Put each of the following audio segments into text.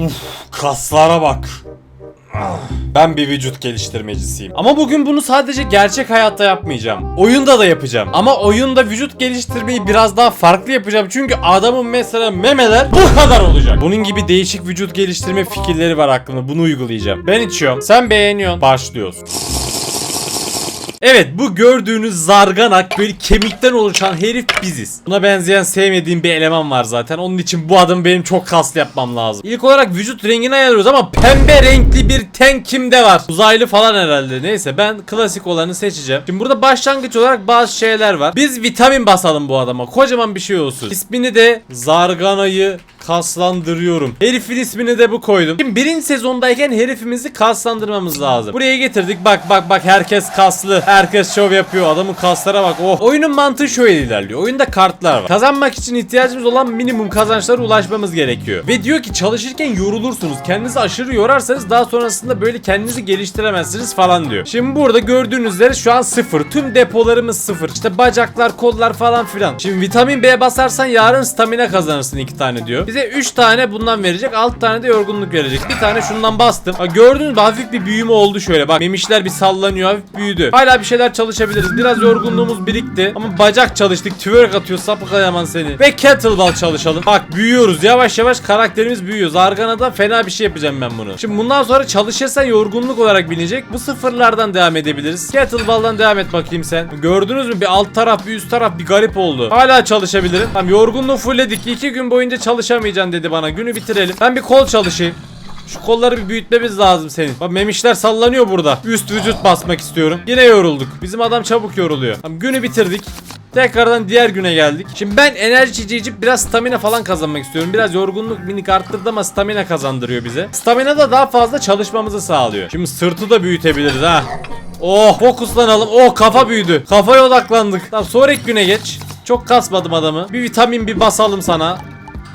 Uf, kaslara bak. Ben bir vücut geliştirmecisiyim. Ama bugün bunu sadece gerçek hayatta yapmayacağım. Oyunda da yapacağım. Ama oyunda vücut geliştirmeyi biraz daha farklı yapacağım. Çünkü adamın mesela memeler bu kadar olacak. Bunun gibi değişik vücut geliştirme fikirleri var aklımda. Bunu uygulayacağım. Ben içiyorum. Sen beğeniyorsun. Başlıyoruz. Evet bu gördüğünüz zarganak böyle kemikten oluşan herif biziz. Buna benzeyen sevmediğim bir eleman var zaten. Onun için bu adamı benim çok kaslı yapmam lazım. İlk olarak vücut rengini ayarlıyoruz ama pembe renkli bir ten kimde var? Uzaylı falan herhalde. Neyse ben klasik olanı seçeceğim. Şimdi burada başlangıç olarak bazı şeyler var. Biz vitamin basalım bu adama. Kocaman bir şey olsun. İsmini de Zargana'yı kaslandırıyorum. Herifin ismini de bu koydum. Şimdi birinci sezondayken herifimizi kaslandırmamız lazım. Buraya getirdik. Bak bak bak herkes kaslı. Herkes şov yapıyor. Adamın kaslara bak. Oh. Oyunun mantığı şöyle ilerliyor. Oyunda kartlar var. Kazanmak için ihtiyacımız olan minimum kazançlara ulaşmamız gerekiyor. Ve diyor ki çalışırken yorulursunuz. Kendinizi aşırı yorarsanız daha sonrasında böyle kendinizi geliştiremezsiniz falan diyor. Şimdi burada gördüğünüz üzere şu an sıfır. Tüm depolarımız sıfır. İşte bacaklar, kollar falan filan. Şimdi vitamin B basarsan yarın stamina kazanırsın iki tane diyor. Bize 3 tane bundan verecek. 6 tane de yorgunluk verecek. Bir tane şundan bastım. Ha, gördünüz mü hafif bir büyüme oldu şöyle. Bak memişler bir sallanıyor hafif büyüdü. Hala bir şeyler çalışabiliriz. Biraz yorgunluğumuz birikti. Ama bacak çalıştık. Twerk atıyor sapık ayaman seni. Ve kettlebell çalışalım. Bak büyüyoruz. Yavaş yavaş karakterimiz büyüyor. Zargana'da fena bir şey yapacağım ben bunu. Şimdi bundan sonra çalışırsa yorgunluk olarak bilinecek. Bu sıfırlardan devam edebiliriz. Kettlebell'dan devam et bakayım sen. Gördünüz mü? Bir alt taraf bir üst taraf bir garip oldu. Hala çalışabilirim. Tamam yorgunluğu fullledik. 2 gün boyunca çalışamayacaksın dedi bana. Günü bitirelim. Ben bir kol çalışayım. Şu kolları bir büyütmemiz lazım senin. Bak memişler sallanıyor burada. Üst vücut basmak istiyorum. Yine yorulduk. Bizim adam çabuk yoruluyor. Tamam günü bitirdik. Tekrardan diğer güne geldik. Şimdi ben enerji içeceği içip biraz stamina falan kazanmak istiyorum. Biraz yorgunluk minik arttırdı ama stamina kazandırıyor bize. Stamina da daha fazla çalışmamızı sağlıyor. Şimdi sırtı da büyütebiliriz ha. Oh fokuslanalım. Oh kafa büyüdü. Kafaya odaklandık. Tamam sonraki güne geç. Çok kasmadım adamı. Bir vitamin bir basalım sana.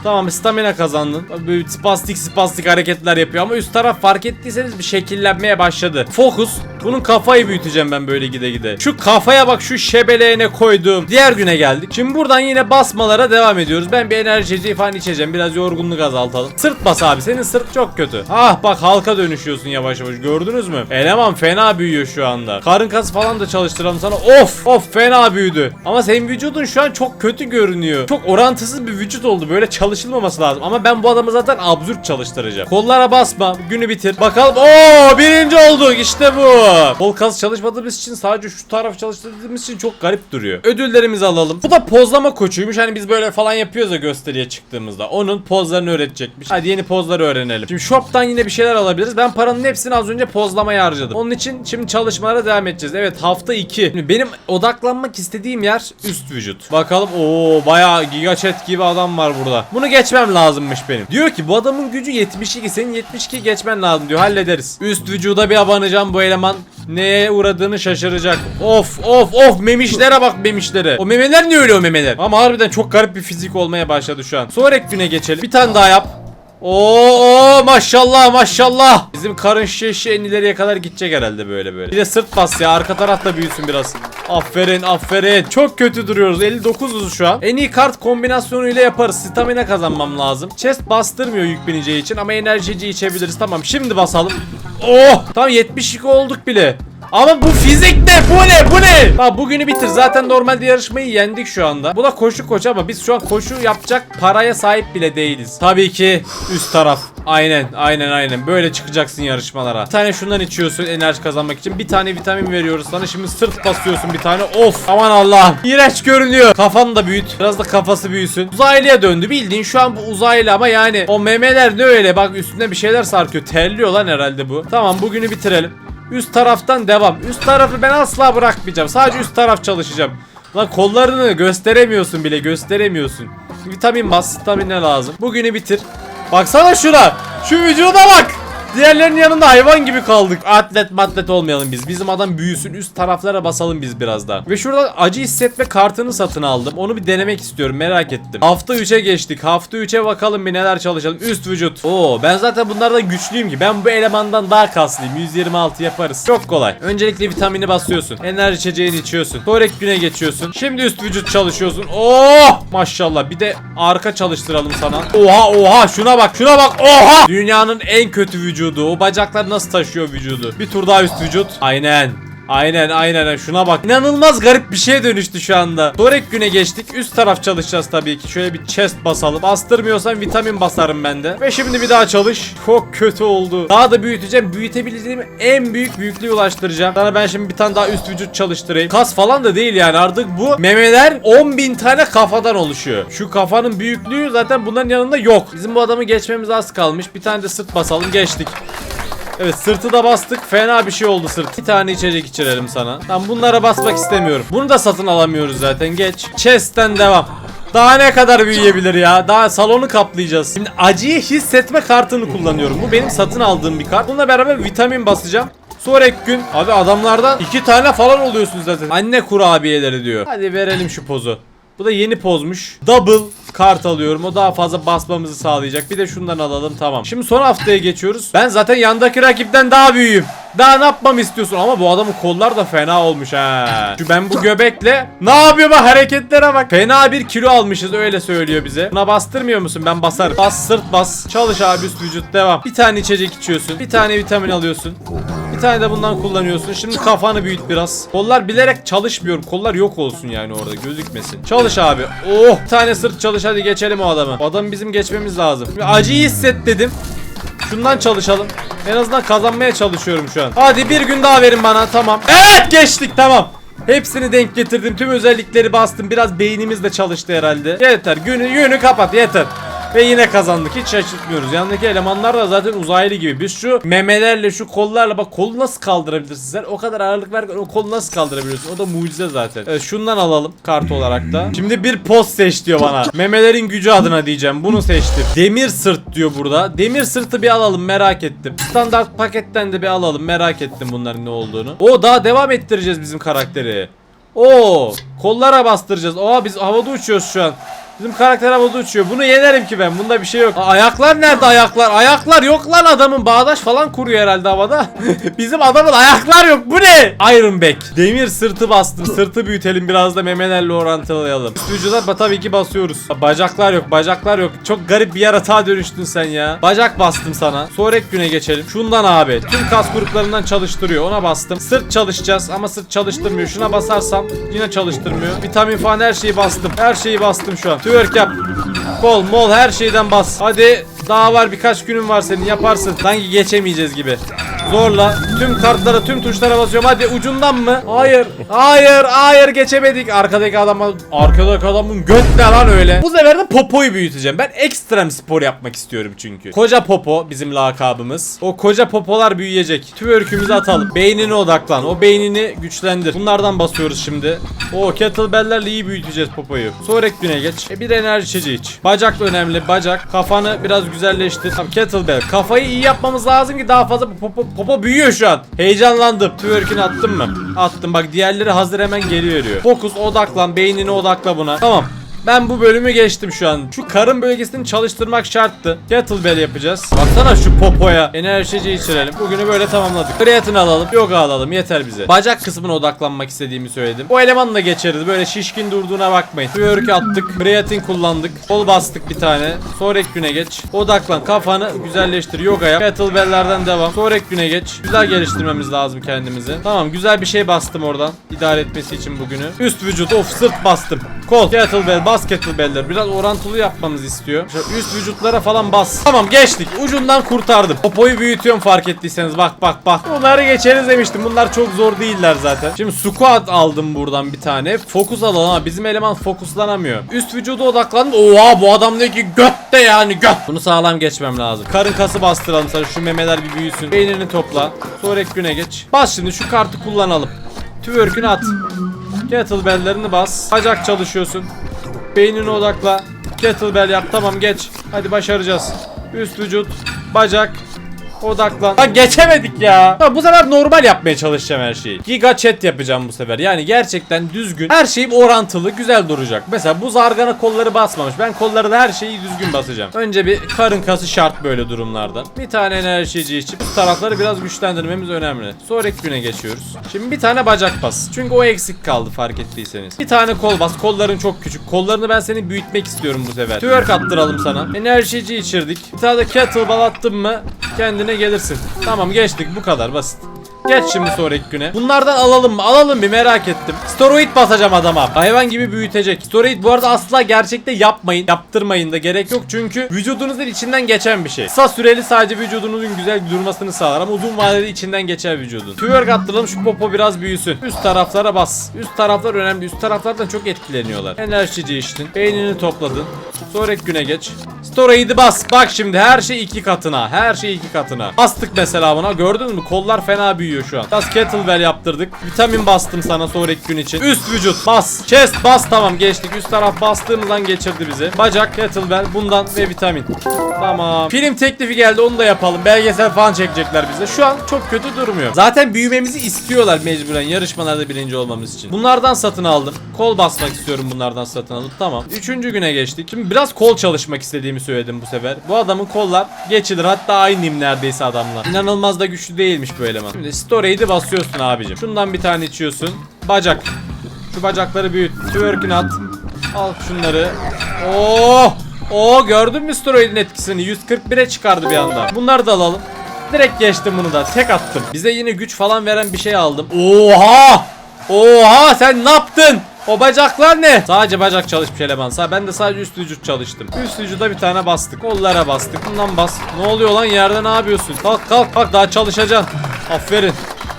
Tamam stamina kazandın. Böyle spastik spastik hareketler yapıyor ama üst taraf fark ettiyseniz bir şekillenmeye başladı. Fokus. Bunun kafayı büyüteceğim ben böyle gide gide. Şu kafaya bak şu şebeleğine koydum. Diğer güne geldik. Şimdi buradan yine basmalara devam ediyoruz. Ben bir enerjici falan içeceğim. Biraz yorgunluk azaltalım. Sırt bas abi. Senin sırt çok kötü. Ah bak halka dönüşüyorsun yavaş yavaş. Gördünüz mü? Eleman fena büyüyor şu anda. Karın kası falan da çalıştıralım sana. Of of fena büyüdü. Ama senin vücudun şu an çok kötü görünüyor. Çok orantısız bir vücut oldu. Böyle çalışılmaması lazım. Ama ben bu adamı zaten absürt çalıştıracağım. Kollara basma. Günü bitir. Bakalım. Oo birinci olduk. İşte bu. Kol kas çalışmadığımız için sadece şu taraf çalıştırdığımız için çok garip duruyor. Ödüllerimizi alalım. Bu da pozlama koçuymuş. Hani biz böyle falan yapıyoruz ya gösteriye çıktığımızda. Onun pozlarını öğretecekmiş. Hadi yeni pozları öğrenelim. Şimdi shop'tan yine bir şeyler alabiliriz. Ben paranın hepsini az önce pozlamaya harcadım. Onun için şimdi çalışmalara devam edeceğiz. Evet hafta 2. Şimdi benim odaklanmak istediğim yer üst vücut. Bakalım. Oo bayağı gigaçet gibi adam var burada. Bunu geçmem lazımmış benim. Diyor ki bu adamın gücü 72. Senin 72 geçmen lazım diyor. Hallederiz. Üst vücuda bir abanacağım bu eleman neye uğradığını şaşıracak. Of of of memişlere bak memişlere. O memeler ne öyle o memeler? Ama harbiden çok garip bir fizik olmaya başladı şu an. Sonraki güne geçelim. Bir tane daha yap. Oo maşallah maşallah. Bizim karın şişe en ileriye kadar gidecek herhalde böyle böyle. Bir de sırt bas ya arka taraf da büyüsün biraz. Aferin aferin. Çok kötü duruyoruz. 59'uz şu an. En iyi kart kombinasyonuyla yaparız. Stamina kazanmam lazım. Chest bastırmıyor yük bineceği için ama enerjici içebiliriz. Tamam şimdi basalım. Oh! Tamam 72 olduk bile. Ama bu fizik ne? Bu ne? Bu ne? Bak bugünü bitir. Zaten normalde yarışmayı yendik şu anda. Bu da koşu koç ama biz şu an koşu yapacak paraya sahip bile değiliz. Tabii ki üst taraf. Aynen aynen aynen. Böyle çıkacaksın yarışmalara. Bir tane şundan içiyorsun enerji kazanmak için. Bir tane vitamin veriyoruz sana. Şimdi sırt basıyorsun bir tane. Of aman Allah'ım. İğrenç görünüyor. Kafanı da büyüt. Biraz da kafası büyüsün. Uzaylıya döndü. Bildiğin şu an bu uzaylı ama yani o memeler ne öyle bak üstünde bir şeyler sarkıyor. Terliyor lan herhalde bu. Tamam bugünü bitirelim. Üst taraftan devam. Üst tarafı ben asla bırakmayacağım. Sadece üst taraf çalışacağım. Lan kollarını gösteremiyorsun bile gösteremiyorsun. Vitamin bas, stamina lazım. Bugünü bitir. Baksana şuna. Şu vücuda bak. Diğerlerinin yanında hayvan gibi kaldık. Atlet matlet olmayalım biz. Bizim adam büyüsün üst taraflara basalım biz biraz daha. Ve şurada acı hissetme kartını satın aldım. Onu bir denemek istiyorum merak ettim. Hafta 3'e geçtik. Hafta 3'e bakalım bir neler çalışalım. Üst vücut. Oo ben zaten bunlardan güçlüyüm ki. Ben bu elemandan daha kaslıyım. 126 yaparız. Çok kolay. Öncelikle vitamini basıyorsun. Enerji içeceğini içiyorsun. Korek güne geçiyorsun. Şimdi üst vücut çalışıyorsun. Oh maşallah. Bir de arka çalıştıralım sana. Oha oha şuna bak şuna bak. Oha. Dünyanın en kötü vücudu. O bacaklar nasıl taşıyor vücudu? Bir tur daha üst vücut. Aynen. Aynen aynen şuna bak. İnanılmaz garip bir şeye dönüştü şu anda. Dorek güne geçtik. Üst taraf çalışacağız tabii ki. Şöyle bir chest basalım. Bastırmıyorsan vitamin basarım ben de. Ve şimdi bir daha çalış. Çok kötü oldu. Daha da büyüteceğim. Büyütebildiğim en büyük büyüklüğe ulaştıracağım. Sana ben şimdi bir tane daha üst vücut çalıştırayım. Kas falan da değil yani artık bu memeler 10.000 tane kafadan oluşuyor. Şu kafanın büyüklüğü zaten bunların yanında yok. Bizim bu adamı geçmemiz az kalmış. Bir tane de sırt basalım geçtik. Evet sırtı da bastık. Fena bir şey oldu sırt. Bir tane içecek içirelim sana. Tamam bunlara basmak istemiyorum. Bunu da satın alamıyoruz zaten. Geç. Chest'ten devam. Daha ne kadar büyüyebilir ya? Daha salonu kaplayacağız. Şimdi acıyı hissetme kartını kullanıyorum. Bu benim satın aldığım bir kart. Bununla beraber vitamin basacağım. Sonraki gün abi adamlardan iki tane falan oluyorsunuz zaten. Anne kurabiyeleri diyor. Hadi verelim şu pozu. Bu da yeni pozmuş. Double kart alıyorum. O daha fazla basmamızı sağlayacak. Bir de şundan alalım tamam. Şimdi son haftaya geçiyoruz. Ben zaten yandaki rakipten daha büyüğüm. Daha ne yapmamı istiyorsun? Ama bu adamın kollar da fena olmuş ha. Şu ben bu göbekle ne yapıyor bak hareketlere bak. Fena bir kilo almışız öyle söylüyor bize. Buna bastırmıyor musun? Ben basarım. Bas sırt bas. Çalış abi üst vücut devam. Bir tane içecek içiyorsun. Bir tane vitamin alıyorsun. Bir tane de bundan kullanıyorsun. Şimdi kafanı büyüt biraz. Kollar bilerek çalışmıyorum. Kollar yok olsun yani orada gözükmesin. Çalış abi. Oh. Bir tane sırt çalış hadi geçelim o adamı. O adamı bizim geçmemiz lazım. Bir acıyı hisset dedim. Şundan çalışalım. En azından kazanmaya çalışıyorum şu an. Hadi bir gün daha verin bana tamam. Evet geçtik tamam. Hepsini denk getirdim. Tüm özellikleri bastım. Biraz beynimiz de çalıştı herhalde. Yeter. Günü günü kapat yeter. Ve yine kazandık. Hiç şaşırtmıyoruz. Yanındaki elemanlar da zaten uzaylı gibi. Biz şu memelerle, şu kollarla bak kolu nasıl kaldırabilirsin sen? O kadar ağırlık ver o kolu nasıl kaldırabiliyorsun? O da mucize zaten. Evet şundan alalım kart olarak da. Şimdi bir post seç diyor bana. Memelerin gücü adına diyeceğim. Bunu seçtim. Demir sırt diyor burada. Demir sırtı bir alalım merak ettim. Standart paketten de bir alalım merak ettim bunların ne olduğunu. O daha devam ettireceğiz bizim karakteri. Oo, kollara bastıracağız. Oha biz havada uçuyoruz şu an. Bizim karakter havada uçuyor. Bunu yenerim ki ben. Bunda bir şey yok. Ayaklar nerede ayaklar? Ayaklar yok lan adamın. Bağdaş falan kuruyor herhalde havada. Bizim adamın ayaklar yok. Bu ne? Iron Back. Demir sırtı bastım. Sırtı büyütelim. Biraz da memelerle orantılayalım. Üst vücuda tabii ki basıyoruz. Bacaklar yok. Bacaklar yok. Çok garip bir yaratığa dönüştün sen ya. Bacak bastım sana. Sonraki güne geçelim. Şundan abi. Tüm kas gruplarından çalıştırıyor. Ona bastım. Sırt çalışacağız ama sırt çalıştırmıyor. Şuna basarsam yine çalıştırmıyor. Vitamin falan her şeyi bastım. Her şeyi bastım şu an. Twerk yap. Kol mol her şeyden bas. Hadi daha var birkaç günün var senin yaparsın. Sanki geçemeyeceğiz gibi. Zorla tüm kartlara tüm tuşlara basıyorum. Hadi ucundan mı? Hayır. Hayır. Hayır geçemedik. Arkadaki adama arkadaki adamın göt ne lan öyle. Bu sefer de popoyu büyüteceğim. Ben ekstrem spor yapmak istiyorum çünkü. Koca popo bizim lakabımız. O koca popolar büyüyecek. Twerk'ümüzü atalım. Beynine odaklan. O beynini güçlendir. Bunlardan basıyoruz şimdi. O kettlebell'lerle iyi büyüteceğiz popoyu. Sonraki güne geç. E bir enerji içeceği iç. Bacak önemli. Bacak. Kafanı biraz güzelleştir. Tamam kettlebell. Kafayı iyi yapmamız lazım ki daha fazla popo, popo büyüyor şu an. Heyecanlandım. Twerk'ini attım mı? Attım. Bak diğerleri hazır hemen geliyor. Fokus odaklan. Beynini odakla buna. Tamam. Ben bu bölümü geçtim şu an. Şu karın bölgesini çalıştırmak şarttı. Kettlebell yapacağız. Baksana şu popoya. Enerjici içirelim. Bugünü böyle tamamladık. Kreatin alalım. Yoga alalım. Yeter bize. Bacak kısmına odaklanmak istediğimi söyledim. O elemanla geçeriz. Böyle şişkin durduğuna bakmayın. Twerk attık. Kreatin kullandık. Kol bastık bir tane. Sonraki güne geç. Odaklan. Kafanı güzelleştir. Yoga yap. Kettlebell'lerden devam. Sonraki güne geç. Güzel geliştirmemiz lazım kendimizi. Tamam güzel bir şey bastım oradan. İdare etmesi için bugünü. Üst vücut. Of sırt bastım. Kol. Kettlebell. Bas kettlebell'ler. Biraz orantılı yapmamızı istiyor. Şöyle üst vücutlara falan bas. Tamam geçtik. Ucundan kurtardım. Popoyu büyütüyorum fark ettiyseniz. Bak bak bak. Bunları geçeriz demiştim. Bunlar çok zor değiller zaten. Şimdi squat aldım buradan bir tane. Fokus alalım ama bizim eleman fokuslanamıyor. Üst vücuda odaklandım. Oha bu adam ne ki götte yani göt. Bunu sağlam geçmem lazım. Karın kası bastıralım sana. Şu memeler bir büyüsün. Beynini topla. Sonraki güne geç. Bas şimdi şu kartı kullanalım. Twerk'ünü at. Kettlebell'lerini bas. Bacak çalışıyorsun. Beynine odakla. Kettlebell yap. Tamam geç. Hadi başaracağız. Üst vücut. Bacak. Odaklan. Bak geçemedik ya. Bak bu sefer normal yapmaya çalışacağım her şeyi. Giga chat yapacağım bu sefer. Yani gerçekten düzgün. Her şeyim orantılı, güzel duracak. Mesela bu zargana kolları basmamış. Ben kolları da her şeyi düzgün basacağım. Önce bir karın kası şart böyle durumlarda. Bir tane enerjici içip bu tarafları biraz güçlendirmemiz önemli. Sonraki güne geçiyoruz. Şimdi bir tane bacak bas. Çünkü o eksik kaldı fark ettiyseniz. Bir tane kol bas. Kolların çok küçük. Kollarını ben seni büyütmek istiyorum bu sefer. Twerk attıralım sana. Enerjici içirdik. Bir tane de kettlebell attım mı kendine gelirsin. Tamam geçtik bu kadar basit. Geç şimdi sonraki güne. Bunlardan alalım mı? Alalım bir merak ettim. Steroid basacağım adama. Hayvan gibi büyütecek. Steroid bu arada asla gerçekte yapmayın. Yaptırmayın da gerek yok çünkü vücudunuzun içinden geçen bir şey. Kısa süreli sadece vücudunuzun güzel durmasını sağlar ama uzun vadede içinden geçer vücudun. Twerk attıralım şu popo biraz büyüsün. Üst taraflara bas. Üst taraflar önemli. Üst taraflardan çok etkileniyorlar. Enerjici içtin. Beynini topladın. Sonraki güne geç. Steroid'i bas. Bak şimdi her şey iki katına. Her şey iki katına. Bastık mesela buna. Gördün mü? Kollar fena büyüyor şu an. Biraz kettlebell yaptırdık. Vitamin bastım sana sonraki gün için. Üst vücut bas. Chest bas tamam geçtik. Üst taraf bastığımız an geçirdi bizi. Bacak, kettlebell bundan ve vitamin. Tamam. Film teklifi geldi onu da yapalım. Belgesel falan çekecekler bize. Şu an çok kötü durmuyor. Zaten büyümemizi istiyorlar mecburen yarışmalarda birinci olmamız için. Bunlardan satın aldım. Kol basmak istiyorum bunlardan satın alıp. Tamam. Üçüncü güne geçtik. Şimdi biraz kol çalışmak istediğimi söyledim bu sefer. Bu adamın kollar geçilir. Hatta aynıyım neredeyse adamla. İnanılmaz da güçlü değilmiş bu eleman. Şimdi storage'i basıyorsun abicim. Şundan bir tane içiyorsun. Bacak. Şu bacakları büyüt. Twerk'ünü at. Al şunları. Oo! Oo gördün mü steroidin etkisini? 141'e çıkardı bir anda. Bunları da alalım. Direkt geçtim bunu da. Tek attım. Bize yine güç falan veren bir şey aldım. Oha! Oha sen ne yaptın? O bacaklar ne? Sadece bacak çalışmış eleman. Ben de sadece üst vücut çalıştım. Üst vücuda bir tane bastık. Kollara bastık. Bundan bas. Ne oluyor lan yerde ne yapıyorsun? Kalk kalk kalk daha çalışacaksın. Aferin.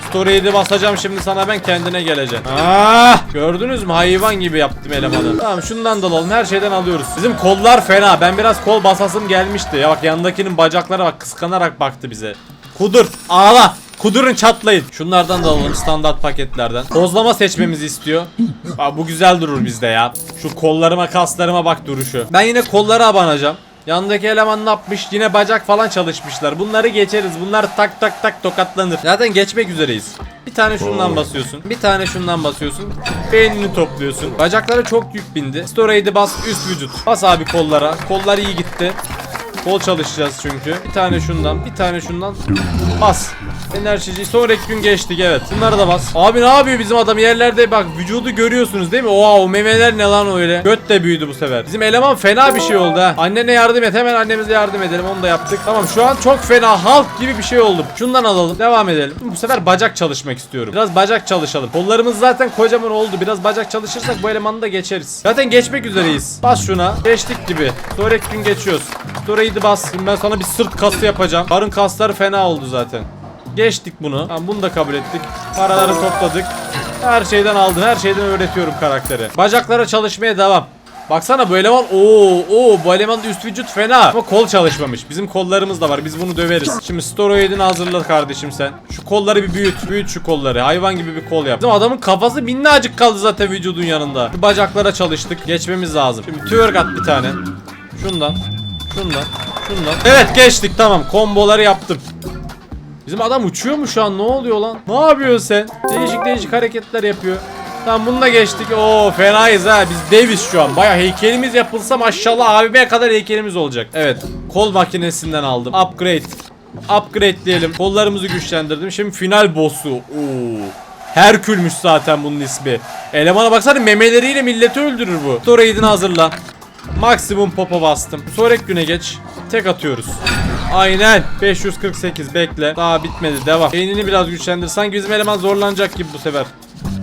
Story'yi basacağım şimdi sana ben kendine geleceğim. Ah! Gördünüz mü? Hayvan gibi yaptım elemanı. Tamam şundan da alalım. Her şeyden alıyoruz. Bizim kollar fena. Ben biraz kol basasım gelmişti. Ya bak yanındakinin bacaklara bak kıskanarak baktı bize. Kudur. Ağla. Kudurun çatlayın. Şunlardan da alalım standart paketlerden. Tozlama seçmemizi istiyor. Aa, bu güzel durur bizde ya. Şu kollarıma kaslarıma bak duruşu. Ben yine kollara abanacağım. Yanındaki eleman ne yapmış? Yine bacak falan çalışmışlar. Bunları geçeriz. Bunlar tak tak tak tokatlanır. Zaten geçmek üzereyiz. Bir tane şundan basıyorsun. Bir tane şundan basıyorsun. Beynini topluyorsun. Bacaklara çok yük bindi. Storage'i bas üst vücut. Bas abi kollara. Kollar iyi gitti. Kol çalışacağız çünkü. Bir tane şundan, bir tane şundan. Bas. Enerjici. Sonraki gün geçtik evet. Bunları da bas. Abi ne yapıyor bizim adam yerlerde bak vücudu görüyorsunuz değil mi? Oha o memeler ne lan öyle. Göt de büyüdü bu sefer. Bizim eleman fena bir şey oldu ha. Annene yardım et. Hemen annemize yardım edelim. Onu da yaptık. Tamam şu an çok fena halk gibi bir şey oldum. Şundan alalım. Devam edelim. Bu sefer bacak çalışmak istiyorum. Biraz bacak çalışalım. Kollarımız zaten kocaman oldu. Biraz bacak çalışırsak bu elemanı da geçeriz. Zaten geçmek üzereyiz. Bas şuna. Geçtik gibi. Sonraki gün geçiyoruz. Storage'i bas. Ben sana bir sırt kası yapacağım. Karın kasları fena oldu zaten. Geçtik bunu. Tamam bunu da kabul ettik. Paraları topladık. Her şeyden aldım. Her şeyden öğretiyorum karakteri. Bacaklara çalışmaya devam. Baksana bu eleman ooo ooo bu elemanın üst vücut fena ama kol çalışmamış. Bizim kollarımız da var. Biz bunu döveriz. Şimdi steroidini hazırla kardeşim sen. Şu kolları bir büyüt. Büyüt şu kolları. Hayvan gibi bir kol yap. Bizim adamın kafası minnacık kaldı zaten vücudun yanında. Şu bacaklara çalıştık. Geçmemiz lazım. Şimdi twerk at bir tane. Şundan. Şundan. Şundan. Evet geçtik tamam. Komboları yaptım. Bizim adam uçuyor mu şu an? Ne oluyor lan? Ne yapıyorsun sen? Değişik değişik hareketler yapıyor. Tamam bununla geçtik. Oo fenayız ha. Biz deviz şu an. Baya heykelimiz yapılsa maşallah abime kadar heykelimiz olacak. Evet. Kol makinesinden aldım. Upgrade. Upgrade diyelim. Kollarımızı güçlendirdim. Şimdi final boss'u. Oo. Herkülmüş zaten bunun ismi. Elemana baksana memeleriyle milleti öldürür bu. Storage'ini hazırla. Maksimum popa bastım. Sonraki güne geç. Tek atıyoruz. Aynen. 548 bekle. Daha bitmedi. Devam. Beynini biraz güçlendir. Sanki bizim eleman zorlanacak gibi bu sefer.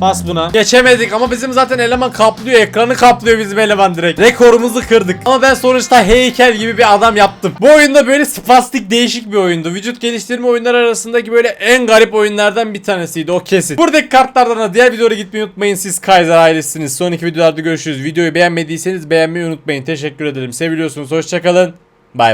Bas buna. Geçemedik ama bizim zaten eleman kaplıyor. Ekranı kaplıyor bizim eleman direkt. Rekorumuzu kırdık. Ama ben sonuçta heykel gibi bir adam yaptım. Bu oyunda böyle spastik değişik bir oyundu. Vücut geliştirme oyunları arasındaki böyle en garip oyunlardan bir tanesiydi. O kesin. Buradaki kartlardan da diğer videolara gitmeyi unutmayın. Siz Kaiser ailesiniz. Sonraki videolarda görüşürüz. Videoyu beğenmediyseniz beğenmeyi unutmayın. Teşekkür ederim. Seviliyorsunuz. Hoşçakalın. Bay bay.